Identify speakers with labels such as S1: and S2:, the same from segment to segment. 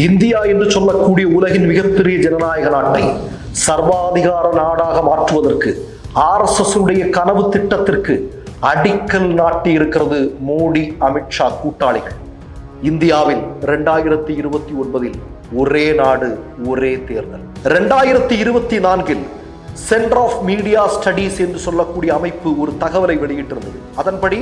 S1: India என்று சொல்லக்கூடிய உலகின் மிகப்பெரிய ஜனநாயக நாட்டை சர்வாதிகார நாடாக மாற்றுவதற்கு ஆர்எஸ்எஸ் உடைய கனவு திட்டத்திற்கு அடிக்கல் நாட்டி இருக்கிறது மோடி அமித்ஷா கூட்டாளிகள். இந்தியாவில் இரண்டாயிரத்தி இருபத்தி ஒன்பதில் ஒரே நாடு ஒரே தேர்தல். இரண்டாயிரத்தி இருபத்தி நான்கில் சென்டர் ஆஃப் மீடியா ஸ்டடீஸ் என்று சொல்லக்கூடிய அமைப்பு ஒரு தகவலை வெளியிட்டிருந்தது. அதன்படி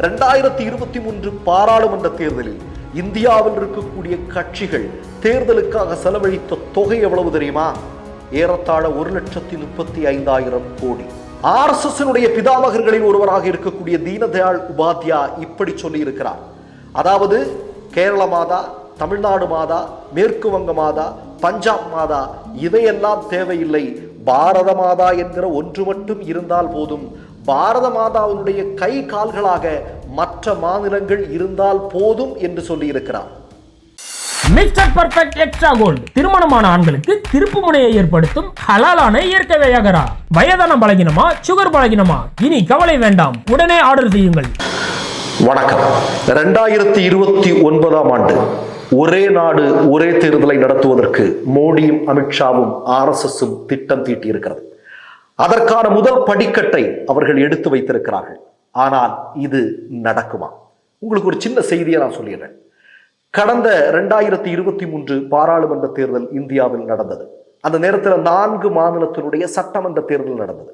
S1: இரண்டாயிரத்தி இருபத்தி மூன்று பாராளுமன்ற தேர்தலில் இந்தியாவில் இருக்கக்கூடிய கட்சிகள் தேர்தலுக்காக செலவழித்த தொகை எவ்வளவு தெரியுமா? ஏறத்தாழ ஒரு லட்சத்தி முப்பத்தி ஐந்தாயிரம் கோடி. ஆர்எஸ்எஸ் பிதாமகர்களில் ஒருவராக இருக்கக்கூடிய தீனதயாள் உபாத்யா இப்படி சொல்லி இருக்கிறார் அதாவது கேரள மாதா தமிழ்நாடு மாதா மேற்கு வங்க மாதா பஞ்சாப் மாதா இதையெல்லாம் தேவையில்லை. பாரத மாதா என்கிற ஒன்று மட்டும் இருந்தால் போதும். பாரத மாதாவினுடைய கை கால்களாக மற்ற மாநிலங்கள் இருந்தால் போதும் என்று சொல்லி இருக்கிறார்
S2: மிஸ்டர் பர்ஃபெக்ட் எக்ஸ்ட்ரா கோல்டு திருமணமான ஆண்களுக்கு திருப்பு முனையை ஏற்படுத்தும் ஹலாலான இயற்கை வியாகரா. வயதான பலகினமா சுகர் பலகினமா? இனி கவலை வேண்டாம். உடனே ஆர்டர் செய்யுங்கள்.
S1: வணக்கம். ரெண்டாயிரத்தி இருபத்தி ஒன்பதாம் ஆண்டு ஒரே நாடு ஒரே தேர்தலை நடத்துவதற்கு மோடியும் அமித்ஷாவும் ஆர்எஸ்எஸும் திட்டம் தீட்டியிருக்கிறது. அதற்கான முதல் படிக்கட்டை அவர்கள் எடுத்து வைத்திருக்கிறார்கள். ஆனால் இது நடக்குமா? உங்களுக்கு ஒரு சின்ன செய்தியை நான் சொல்லிடுறேன். கடந்த ரெண்டாயிரத்தி இருபத்தி மூன்று பாராளுமன்ற தேர்தல் இந்தியாவில் நடந்தது. அந்த நேரத்தில் நான்கு மாநிலத்தினுடைய சட்டமன்ற தேர்தல் நடந்தது.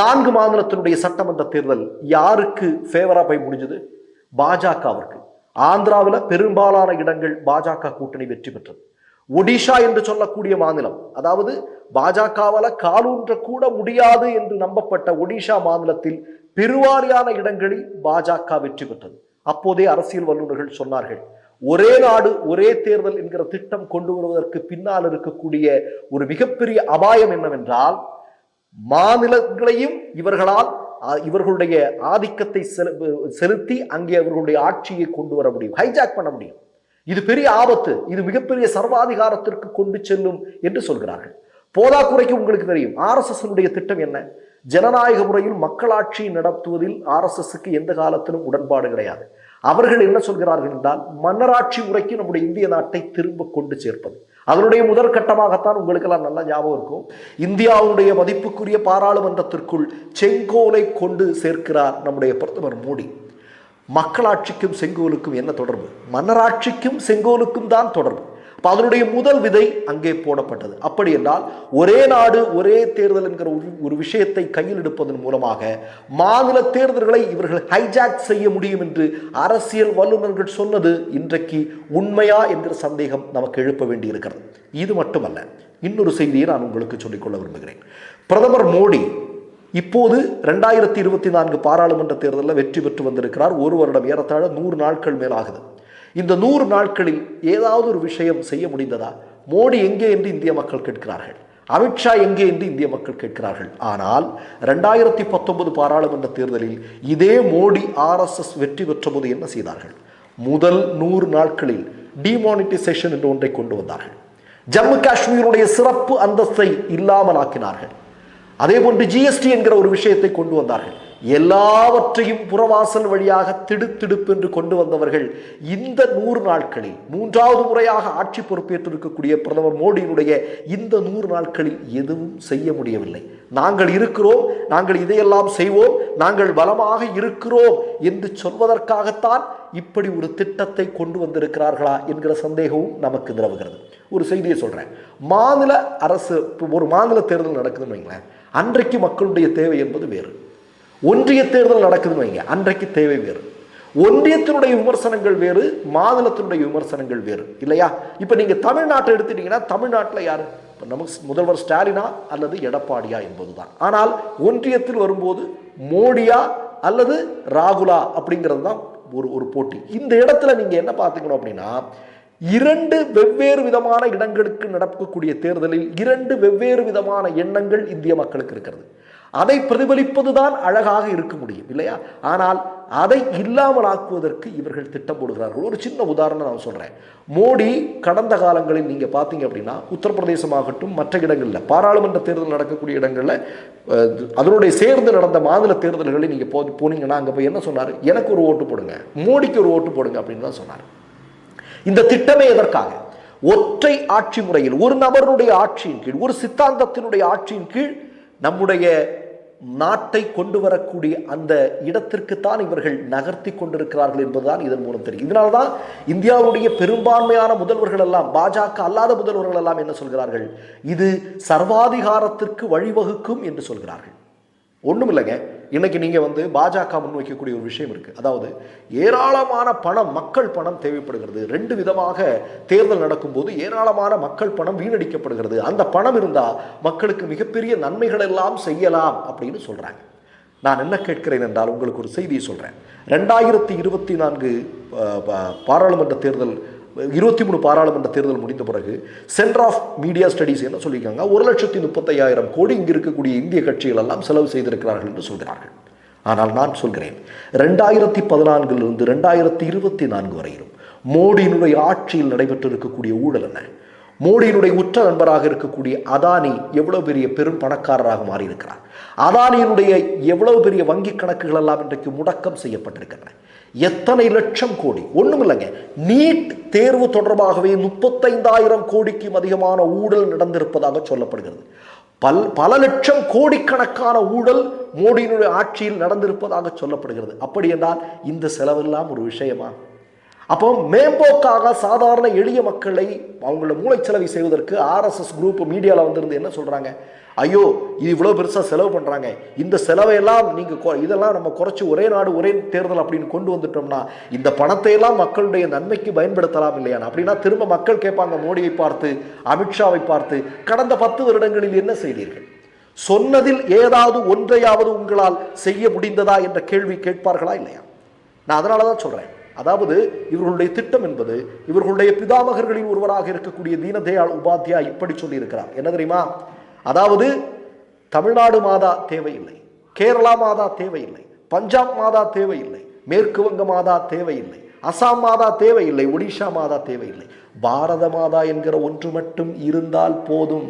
S1: நான்கு மாநிலத்தினுடைய சட்டமன்ற தேர்தல் யாருக்கு ஃபேவரா போய் முடிஞ்சது? பாஜகவிற்கு. ஆந்திராவில் பெரும்பாலான இடங்கள் பாஜக கூட்டணி வெற்றி பெற்றது. ஒடிஷா என்று சொல்லக்கூடிய மாநிலம் அதாவது பாஜகவால காலூன்ற கூட முடியாது என்று நம்பப்பட்ட ஒடிஷா மாநிலத்தில் பெருவாரியான இடங்களில் பாஜக வெற்றி பெற்றது. அப்போதே அரசியல் வல்லுநர்கள் சொன்னார்கள் ஒரே நாடு ஒரே தேர்தல் என்கிற திட்டம் கொண்டு வருவதற்கு பின்னால் இருக்கக்கூடிய ஒரு மிகப்பெரிய அபாயம் என்னவென்றால் மாநிலங்களையும் இவர்களால் இவர்களுடைய ஆதிக்கத்தை செலுத்தி அங்கே அவர்களுடைய ஆட்சியை கொண்டு வர முடியும் ஹைஜாக் பண்ண முடியும். இது பெரிய ஆபத்து. இது மிகப்பெரிய சர்வாதிகாரத்திற்கு கொண்டு செல்லும் என்று சொல்கிறார்கள். போதாக்குறைக்கு உங்களுக்கு தெரியும். ஆர்எஸ்எஸ்னுடைய திட்டம் என்ன? ஜனநாயக முறையில் மக்களாட்சி நடத்துவதில் ஆர்எஸ்எஸ்க்கு எந்த காலத்திலும் உடன்பாடு கிடையாது. அவர்கள் என்ன சொல்கிறார்கள் என்றால் மன்னராட்சி முறைக்கு நம்முடைய இந்திய நாட்டை திரும்ப கொண்டு சேர்ப்பது. அதனுடைய முதற் கட்டமாகத்தான் உங்களுக்கெல்லாம் நல்லா ஞாபகம் இருக்கும். இந்தியாவுடைய மதிப்புக்குரிய பாராளுமன்றத்திற்குள் செங்கோலை கொண்டு சேர்க்கிறார் நம்முடைய பிரதமர் மோடி. மக்களாட்சிக்கும் செங்கோலுக்கும் என்ன தொடர்பு? மன்னராட்சிக்கும் செங்கோலுக்கும் தான் தொடர்பு. அப்போ அதனுடைய முதல் விதை அங்கே போடப்பட்டது. அப்படி என்றால் ஒரே நாடு ஒரே தேர்தல் என்கிற ஒரு ஒரு விஷயத்தை கையில் எடுப்பதன் மூலமாக மாநில தேர்தல்களை இவர்கள் ஹைஜாக் செய்ய முடியும் என்று அரசியல் வல்லுநர்கள் சொன்னது இன்றைக்கு உண்மையா என்கிற சந்தேகம் நமக்கு எழுப்ப வேண்டியிருக்கிறது. இது மட்டுமல்ல இன்னொரு செய்தியை நான் உங்களுக்கு சொல்லிக்கொள்ள விரும்புகிறேன். பிரதமர் மோடி இப்போது ரெண்டாயிரத்தி இருபத்தி நான்கு பாராளுமன்ற தேர்தலில் வெற்றி பெற்று வந்திருக்கிறார். ஒரு வருடம் ஏறத்தாழ நூறு நாட்கள் மேல் ஆகுது. இந்த நூறு நாட்களில் ஏதாவது ஒரு விஷயம் செய்ய முடிந்ததா? மோடி எங்கே என்று இந்திய மக்கள் கேட்கிறார்கள். அமித்ஷா எங்கே என்று இந்திய மக்கள் கேட்கிறார்கள். ஆனால் ரெண்டாயிரத்தி பத்தொன்பது பாராளுமன்ற தேர்தலில் இதே மோடி ஆர்எஸ்எஸ் வெற்றி பெற்ற போது என்ன செய்தார்கள்? முதல் நூறு நாட்களில் டிமானிட்டைசேஷன் என்று ஒன்றை கொண்டு வந்தார்கள். ஜம்மு காஷ்மீருடைய சிறப்பு அந்தஸ்தை இல்லாமல் ஆக்கினார்கள் அதே போன்று ஜிஎஸ்டி என்கிற ஒரு விஷயத்தை கொண்டு வந்தார்கள். எல்லாவற்றையும் புறவாசல் வழியாக திடுத்திடுப்பு என்று கொண்டு வந்தவர்கள் இந்த நூறு நாட்களில் மூன்றாவது முறையாக ஆட்சி பொறுப்பேற்றிருக்கக்கூடிய பிரதமர் மோடியினுடைய இந்த நூறு நாட்களில் எதுவும் செய்ய முடியவில்லை. நாங்கள் இருக்கிறோம் நாங்கள் இதையெல்லாம் செய்வோம் நாங்கள் பலமாக இருக்கிறோம் என்று சொல்வதற்காகத்தான் இப்படி ஒரு திட்டத்தை கொண்டு வந்திருக்கிறார்களா என்கிற சந்தேகமும் நமக்கு நிலவுகிறது. ஒரு செய்தியை சொல்றேன். மாநில அரசு ஒரு மாநில தேர்தல் நடக்குதுன்னு வைங்களேன். அன்றைக்கு மக்களுடைய தேவை என்பது வேறு. ஒன்றிய தேர்தல் நடக்குதுன்னு வைங்க அன்றைக்கு தேவை வேறு. ஒன்றியத்தினுடைய விமர்சனங்கள் வேறு மாநிலத்தினுடைய விமர்சனங்கள் வேறு இல்லையா? இப்போ நீங்கள் தமிழ்நாட்டை எடுத்துட்டீங்கன்னா தமிழ்நாட்டில் யார்? இப்போ நமக்கு முதல்வர் ஸ்டாலினா அல்லது எடப்பாடியா என்பதுதான். ஆனால் ஒன்றியத்தில் வரும்போது மோடியா அல்லது ராகுலா அப்படிங்கிறது தான் ஒரு ஒரு போட்டி. இந்த இடத்துல நீங்கள் என்ன பார்த்துக்கணும் அப்படின்னா இரண்டு வெவ்வேறு விதமான இடங்களுக்கு நடக்கக்கூடிய தேர்தலில் இரண்டு வெவ்வேறு விதமான எண்ணங்கள் இந்திய மக்களுக்கு இருக்கிறது. அதை பிரதிபலிப்பதுதான் அழகாக இருக்க முடியும் இல்லையா? ஆனால் அதை இல்லாமல் ஆக்குவதற்கு இவர்கள் திட்டம் போடுகிறார்கள். ஒரு சின்ன உதாரணம் நான் சொல்றேன். மோடி கடந்த காலங்களில் நீங்க பார்த்தீங்க அப்படின்னா உத்தரப்பிரதேசமாகட்டும் மற்ற இடங்களில் பாராளுமன்ற தேர்தல் நடக்கக்கூடிய இடங்களில் அதனுடைய சேர்ந்து நடந்த மாநில தேர்தல்களில் நீங்கள் போ போனீங்கன்னா அங்கே போய் என்ன சொன்னார்? எனக்கு ஒரு ஓட்டு போடுங்க. மோடிக்கு ஒரு ஓட்டு போடுங்க அப்படின்னு தான் சொன்னார். இந்த திட்டமே எதற்காக? ஒற்றை ஆட்சி முறையில் ஒரு நபருடைய ஆட்சியின் கீழ் ஒரு சித்தாந்தத்தினுடைய ஆட்சியின் கீழ் நம்முடைய நாட்டை கொண்டு வரக்கூடிய அந்த இடத்திற்குத்தான் இவர்கள் நகர்த்தி கொண்டிருக்கிறார்கள் என்பதுதான் இதன் மூலம் தெரியும். இதனால்தான் இந்தியாவுடைய பெரும்பான்மையான முதல்வர்கள் எல்லாம் பாஜக அல்லாத முதல்வர்கள் எல்லாம் என்ன சொல்கிறார்கள்? இது சர்வாதிகாரத்திற்கு வழிவகுக்கும் என்று சொல்கிறார்கள். ஒன்றும் இல்லைங்க இன்னைக்கு நீங்கள் வந்து பாஜக முன்வைக்கக்கூடிய ஒரு விஷயம் இருக்குது அதாவது ஏராளமான பணம் மக்கள் பணம் தேவைப்படுகிறது. ரெண்டு விதமாக தேர்தல் நடக்கும்போது ஏராளமான மக்கள் பணம் வீணடிக்கப்படுகிறது. அந்த பணம் இருந்தால் மக்களுக்கு மிகப்பெரிய நன்மைகள் எல்லாம் செய்யலாம் அப்படின்னு சொல்கிறாங்க நான் என்ன கேட்கிறேன் என்றால் உங்களுக்கு ஒரு செய்தியை சொல்கிறேன் ரெண்டாயிரத்தி இருபத்தி நான்கு பா- பாராளுமன்ற தேர்தல் இருபத்தி மூணு பாராளுமன்ற தேர்தல் முடிந்த பிறகு சென்டர் ஆஃப் மீடியா ஸ்டடீஸ் என்ன சொல்லியிருக்காங்க? ஒரு லட்சத்தி முப்பத்தையாயிரம் கோடி இங்கே இருக்கக்கூடிய இந்திய கட்சிகள் எல்லாம் செலவு செய்திருக்கிறார்கள் என்று சொல்கிறார்கள். ஆனால் நான் சொல்கிறேன் ரெண்டாயிரத்தி பதினான்கிலிருந்து ரெண்டாயிரத்தி இருபத்தி நான்கு வரையிலும் மோடியினுடைய ஆட்சியில் நடைபெற்றிருக்கக்கூடிய ஊழல் என்ன? மோடியினுடைய உற்ற நண்பராக இருக்கக்கூடிய அதானி எவ்வளவு பெரிய பெரும் பணக்காரராக மாறியிருக்கிறார்? அதானியினுடைய எவ்வளவு பெரிய வங்கி கணக்குகள் எல்லாம் இன்றைக்கு முடக்கம் செய்யப்பட்டிருக்கின்றன? எத்தனை லட்சம் கோடி? ஒன்றும் இல்லைங்க நீட் தேர்வு தொடர்பாகவே முப்பத்தைந்தாயிரம் கோடிக்கும் அதிகமான ஊழல் நடந்திருப்பதாக சொல்லப்படுகிறது. பல் பல லட்சம் கோடிக்கணக்கான ஊழல் மோடியினுடைய ஆட்சியில் நடந்திருப்பதாக சொல்லப்படுகிறது. அப்படி என்றால் இந்த செலவெல்லாம் ஒரு விஷயமா? அப்போ மேம்போக்காக சாதாரண எளிய மக்களை அவங்களோட மூளைச்சலவை செய்வதற்கு ஆர்எஸ்எஸ் குரூப் மீடியாவில் வந்திருந்து என்ன சொல்கிறாங்க ஐயோ இது இவ்வளோ பெருசாக செலவு பண்ணுறாங்க இந்த செலவையெல்லாம் நீங்கள் இதெல்லாம் நம்ம குறைச்சி ஒரே நாடு ஒரே தேர்தல் அப்படின்னு கொண்டு வந்துட்டோம்னா இந்த பணத்தை எல்லாம் மக்களுடைய நன்மைக்கு பயன்படுத்தலாம் இல்லையா? அப்படின்னா திரும்ப மக்கள் கேட்பாங்க மோடியை பார்த்து அமித்ஷாவை பார்த்து கடந்த பத்து வருடங்களில் என்ன செய்தீர்கள்? சொன்னதில் ஏதாவது ஒன்றையாவது உங்களால் செய்ய முடிந்ததா என்ற கேள்வி கேட்பார்களா இல்லையா? நான் அதனால தான் சொல்கிறேன் அதாவது இவர்களுடைய திட்டம் என்பது இவர்களுடைய பிதாமகர்களில் ஒருவராக இருக்கக்கூடிய தீனதயாள் உபாத்தியா இப்படி சொல்லியிருக்கிறார். என்ன தெரியுமா? அதாவது தமிழ்நாடு மாதா தேவையில்லை கேரளா மாதா தேவையில்லை பஞ்சாப் மாதா தேவையில்லை மேற்கு வங்க மாதா தேவையில்லை அசாம் மாதா தேவையில்லை ஒடிஷா மாதா தேவையில்லை. பாரத மாதா என்கிற ஒன்று மட்டும் இருந்தால் போதும்.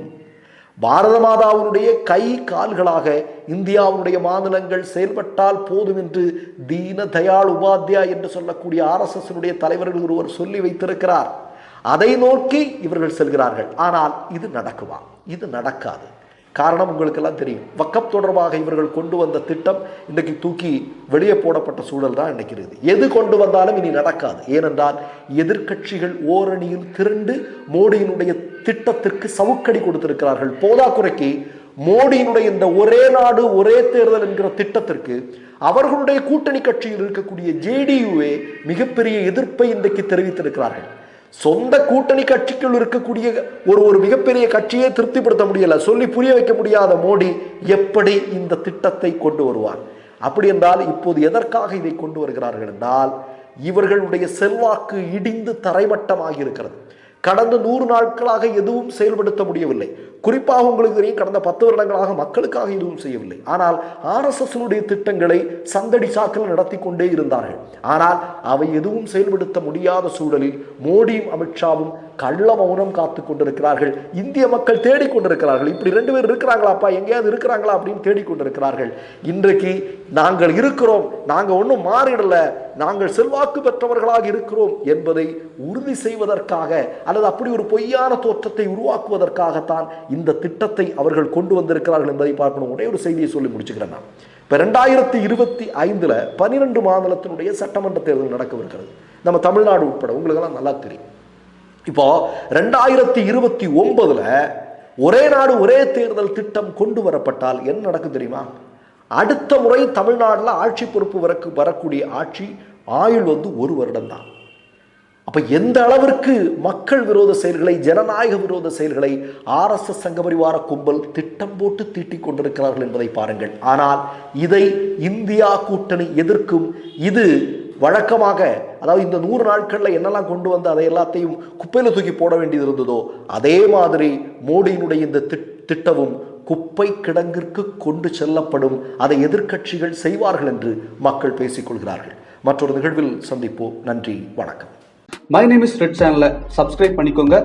S1: பாரத மாதாவினுடைய கை கால்களாக இந்தியாவுடைய மாநிலங்கள் செயல்பட்டால் போதும் என்று தீன தயாள் உபாத்யா என்று சொல்லக்கூடிய ஆர்எஸ்எஸ்னுடைய தலைவர்கள் ஒருவர் சொல்லி வைத்திருக்கிறார். அதை நோக்கி இவர்கள் செல்கிறார்கள். ஆனால் இது நடக்குமா? இது நடக்காது. காரணம் உங்களுக்கெல்லாம் தெரியும். வக்கப் தொடர்பாக இவர்கள் கொண்டு வந்த திட்டம் இன்றைக்கு தூக்கி வெளியே போடப்பட்ட சூழல் தான் நினைக்கிறது இருக்குது. எது கொண்டு வந்தாலும் இனி நடக்காது. ஏனென்றால் எதிர்க்கட்சிகள் ஓரணியில் திரண்டு மோடியினுடைய திட்டத்திற்கு சவுக்கடி கொடுத்திருக்கிறார்கள். போதாக்குறைக்கு மோடியினுடைய இந்த ஒரே நாடு ஒரே தேர்தல் என்கிற திட்டத்திற்கு அவர்களுடைய கூட்டணி கட்சியில் இருக்கக்கூடிய ஜேடியுவே மிகப்பெரிய எதிர்ப்பை இன்றைக்கு தெரிவித்திருக்கிறார்கள். சொந்த கூட்டணி கட்சிக்குள் இருக்கக்கூடிய ஒரு ஒரு மிகப்பெரிய கட்சியை திருப்திப்படுத்த முடியல. சொல்லி புரிய வைக்க முடியாத மோடி எப்படி இந்த திட்டத்தை கொண்டு வருவார்? அப்படி என்றால் இப்போது எதற்காக இதை கொண்டு வருகிறார்கள் என்றால் இவர்களுடைய செல்வாக்கு இடிந்து தரைமட்டமாகி இருக்கிறது. கடந்த நூறு நாட்களாக எதுவும் செயல்படுத்த முடியவில்லை. குறிப்பாக உங்களுக்கு தெரியும் கடந்த பத்து வருடங்களாக மக்களுக்காக எதுவும் செய்யவில்லை. ஆனால் ஆர்எஸ்எஸ்னுடைய திட்டங்களை சந்தடி சாக்கில் நடத்தி கொண்டே இருந்தார்கள். ஆனால் அவை எதுவும் செயல்படுத்த முடியாத சூழலில் மோடியும் அமித்ஷாவும் கள்ள மௌனம் காத்து கொண்டிருக்கிறார்கள். இந்திய மக்கள் தேடிக்கொண்டிருக்கிறார்கள் இப்படி ரெண்டு பேர் இருக்கிறாங்களாப்பா? எங்கேயாவது இருக்கிறாங்களா அப்படின்னு தேடிக்கொண்டிருக்கிறார்கள் இன்றைக்கு நாங்கள் இருக்கிறோம். நாங்கள் ஒன்றும் மாறிடல. நாங்கள் செல்வாக்கு பெற்றவர்களாக இருக்கிறோம் என்பதை உறுதி செய்வதற்காக அல்லது அப்படி ஒரு பொய்யான தோற்றத்தை உருவாக்குவதற்காகத்தான் இந்த திட்டத்தை அவர்கள் கொண்டு வந்திருக்கிறார்கள் என்பதை பார்க்கணும். ஒரே ஒரு செய்தியை சொல்லி முடிச்சுக்கிறேன் நான். இப்போ ரெண்டாயிரத்தி இருபத்தி ஐந்தில் பன்னிரெண்டு மாநிலத்தினுடைய சட்டமன்ற தேர்தல் நடக்கவிருக்கிறது. நம்ம தமிழ்நாடு உட்பட. உங்களுக்கெல்லாம் நல்லா தெரியும். இப்போ ரெண்டாயிரத்தி இருபத்தி ஒன்பதுல ஒரே நாடு ஒரே தேர்தல் திட்டம் கொண்டு வரப்பட்டால் என்ன நடக்கும் தெரியுமா? அடுத்த முறை தமிழ்நாட்டில் ஆட்சி பொறுப்பு வரக்கு வரக்கூடிய ஆட்சி ஆயுள் வந்து ஒரு வருடம் தான் அப்ப எந்த அளவிற்கு மக்கள் விரோத செயல்களை ஜனநாயக விரோத செயல்களை ஆர்எஸ்எஸ் சங்கபரிவார கும்பல் திட்டம் போட்டு தீட்டிக் கொண்டிருக்கிறார்கள் என்பதை பாருங்கள். ஆனால் இதை இந்தியா கூட்டணி எதிர்க்கும் இது வழக்கமாக அதாவது இந்த நூறு நாட்களில் என்னெல்லாம் கொண்டு வந்து அதை எல்லாத்தையும் குப்பையில் தூக்கி போட வேண்டியது இருந்ததோ அதே மாதிரி மோடியினுடைய இந்த திட்- திட்டமும் குப்பை கிடங்கிற்கு கொண்டு செல்லப்படும் அதை எதிர்க்கட்சிகள் செய்வார்கள் என்று மக்கள் பேசிக்கொள்கிறார்கள் மற்றொரு நிகழ்வில் சந்திப்போம். நன்றி வணக்கம்.
S3: மை நேம் இஸ் ரெட் சேனலை சப்ஸ்கிரைப் பண்ணிக்கோங்க.